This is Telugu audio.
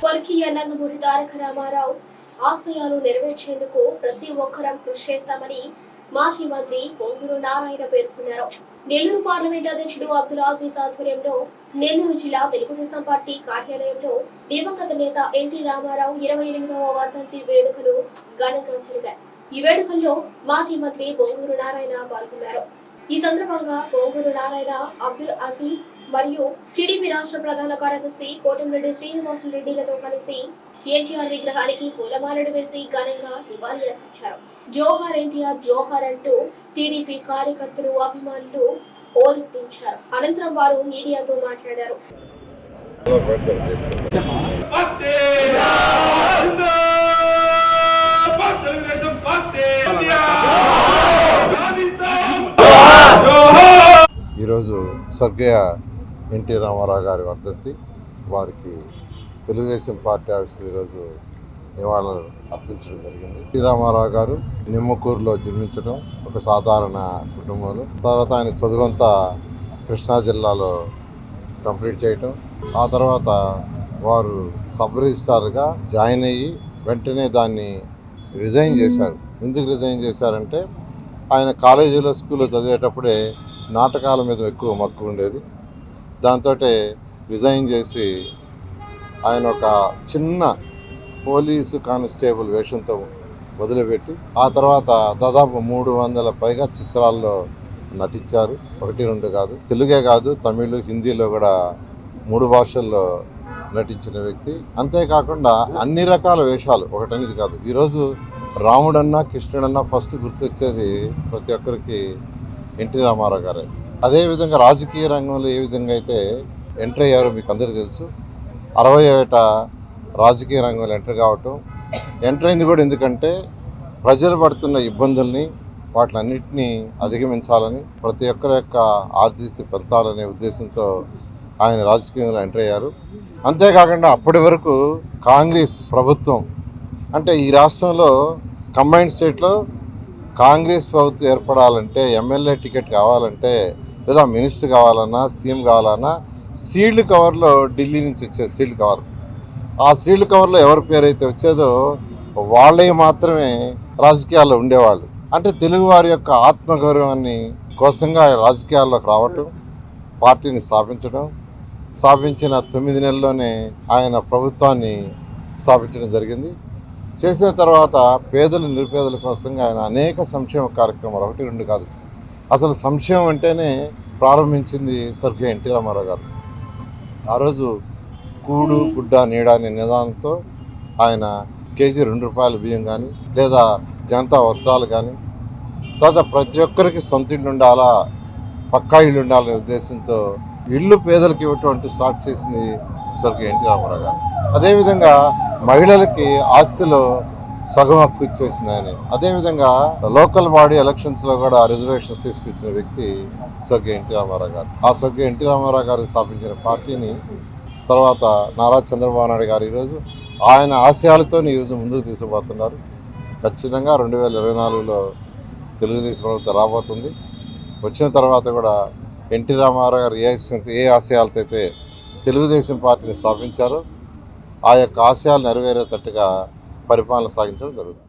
స్వర్గీయ నందమూరి తారక రామారావు ఆశయాలు నెరవేర్చేందుకు ప్రతి ఒక్కరం కృషి చేస్తామని మాజీ మంత్రి పొంగూరు నారాయణ పేర్కొన్నారు. నెల్లూరు పార్లమెంట్ అధ్యక్షుడు అబ్దుల్ అజీజ్ ఆధ్వర్యంలో నెల్లూరు జిల్లా తెలుగుదేశం పార్టీ కార్యాలయంలో దివంగత నేత ఎన్టీ రామారావు ఇరవై ఎనిమిదవ వర్ధంతి వేడుకలు ఘనంగా జరిగాయి. ఈ వేడుకల్లో మాజీ మంత్రి పొంగూరు నారాయణ పాల్గొన్నారు. ఈ సందర్భంగా పొంగూరు నారాయణ అబ్దుల్ అజీజ్ మరియు టీడీపీ రాష్ట్ర ప్రధాన కార్యదర్శి కోటంరెడ్డి శ్రీనివాసులు రెడ్డిలతో కలిసి ఎన్టీఆర్ విగ్రహానికి పూలమాలలు వేసి ఘనంగా నివాళి అర్పించారు. జోహార్ ఎన్టీఆర్ జోహార్ అంటూ టీడీపీ కార్యకర్తలు అభిమానులు ఓరెత్తించారు. అనంతరం వారు మీడియాతో మాట్లాడారు. ఈరోజు స్వర్గీయ ఎన్టీ రామారావు గారి వర్ధంతి వారికి తెలుగుదేశం పార్టీ ఆఫీస్ ఈరోజు నివాళులు అర్పించడం జరిగింది. ఎన్టీ రామారావు గారు నిమ్మకూరులో జన్మించడం ఒక సాధారణ కుటుంబంలో. తర్వాత ఆయన చదువంతా కృష్ణా జిల్లాలో కంప్లీట్ చేయటం. ఆ తర్వాత వారు సబ్ రిజిస్టార్గా జాయిన్ అయ్యి వెంటనే దాన్ని రిజైన్ చేశారు. ఎందుకు రిజైన్ చేశారంటే ఆయన కాలేజీలో స్కూల్లో చదివేటప్పుడే నాటకాల మీద ఎక్కువ మక్కువ ఉండేది. దాంతో రిజైన్ చేసి ఆయన ఒక చిన్న పోలీసు కానిస్టేబుల్ వేషంతో వదిలిపెట్టి ఆ తర్వాత దాదాపు మూడు వందల పైగా చిత్రాల్లో నటించారు. ఒకటి రెండు కాదు. తెలుగే కాదు తమిళ్ హిందీలో కూడా మూడు భాషల్లో నటించిన వ్యక్తి. అంతేకాకుండా అన్ని రకాల వేషాలు ఒకటనేది కాదు. ఈరోజు రాముడన్నా కృష్ణుడన్నా ఫస్ట్ గుర్తొచ్చేది ప్రతి ఒక్కరికి ఎన్టీ రామారావు గారే. అదేవిధంగా రాజకీయ రంగంలో ఏ విధంగా అయితే ఎంటర్ అయ్యారో మీకు అందరికీ తెలుసు. అరవై ఏట రాజకీయ రంగంలో ఎంటర్ కావటం ఎంటర్ అయింది కూడా ఎందుకంటే ప్రజలు పడుతున్న ఇబ్బందుల్ని వాటిలన్నింటినీ అధిగమించాలని ప్రతి ఒక్కరి యొక్క ఆర్థిక స్థితి పెంచాలనే ఉద్దేశంతో ఆయన రాజకీయంలో ఎంటర్ అయ్యారు. అంతేకాకుండా అప్పటి వరకు కాంగ్రెస్ ప్రభుత్వం అంటే ఈ రాష్ట్రంలో కంబైన్డ్ స్టేట్లో కాంగ్రెస్ ప్రభుత్వం ఏర్పడాలంటే ఎమ్మెల్యే టికెట్ కావాలంటే లేదా మినిస్టర్ కావాలన్నా సీఎం కావాలన్నా సీల్డ్ కవర్లో ఢిల్లీ నుంచి వచ్చే సీల్డ్ కవర్. ఆ సీల్డ్ కవర్లో ఎవరి పేరు అయితే వచ్చేదో వాళ్ళే మాత్రమే రాజకీయాల్లో ఉండేవాళ్ళు. అంటే తెలుగువారి యొక్క ఆత్మగౌరవాన్ని కోసంగా ఆయన రాజకీయాల్లోకి రావటం పార్టీని స్థాపించడం స్థాపించిన తొమ్మిది నెలల్లోనే ఆయన ప్రభుత్వాన్ని స్థాపించడం జరిగింది. చేసిన తర్వాత పేదలు నిరుపేదల కోసంగా ఆయన అనేక సంక్షేమ కార్యక్రమాలు ఒకటి రెండు కాదు. అసలు సంక్షేమం అంటేనే ప్రారంభించింది స్వర్గీయ ఎన్టీ రామారావు గారు. ఆ రోజు కూడు గుడ్డ నీడ అనే నిదానంతో ఆయన కేజీ రెండు రూపాయల బియ్యం కానీ లేదా జనతా వస్త్రాలు కానీ తర్వాత ప్రతి ఒక్కరికి సొంత ఇల్లు ఉండాలా పక్కా ఇల్లు ఉండాలనే ఉద్దేశంతో ఇల్లు పేదలకు ఇవ్వటం అంటూ స్టార్ట్ చేసింది స్వర్గీయ ఎన్టీ రామారావు గారు. అదేవిధంగా మహిళలకి ఆస్తిలో సగం హక్కు ఇచ్చేసింది ఆయన. అదేవిధంగా లోకల్ బాడీ ఎలక్షన్స్లో కూడా రిజర్వేషన్స్ తీసుకొచ్చిన వ్యక్తి స్వర్గీయ ఎన్టీ రామారావు గారు. ఆ స్వర్గీయ ఎన్టీ రామారావు గారు స్థాపించిన పార్టీని తర్వాత నారా చంద్రబాబు నాయుడు గారు ఈరోజు ఆయన ఆశయాలతో ఈరోజు ముందుకు తీసుకుపోతున్నారు. ఖచ్చితంగా రెండు వేల ఇరవై నాలుగులో తెలుగుదేశం ప్రభుత్వం రాబోతుంది. వచ్చిన తర్వాత కూడా ఎన్టీ రామారావు గారు ఏ ఏ ఆశయాలతో అయితే తెలుగుదేశం పార్టీని స్థాపించారో ఆ యొక్క ఆశయాలు నెరవేరేటట్టుగా పరిపాలన సాగించడం జరుగుతుంది.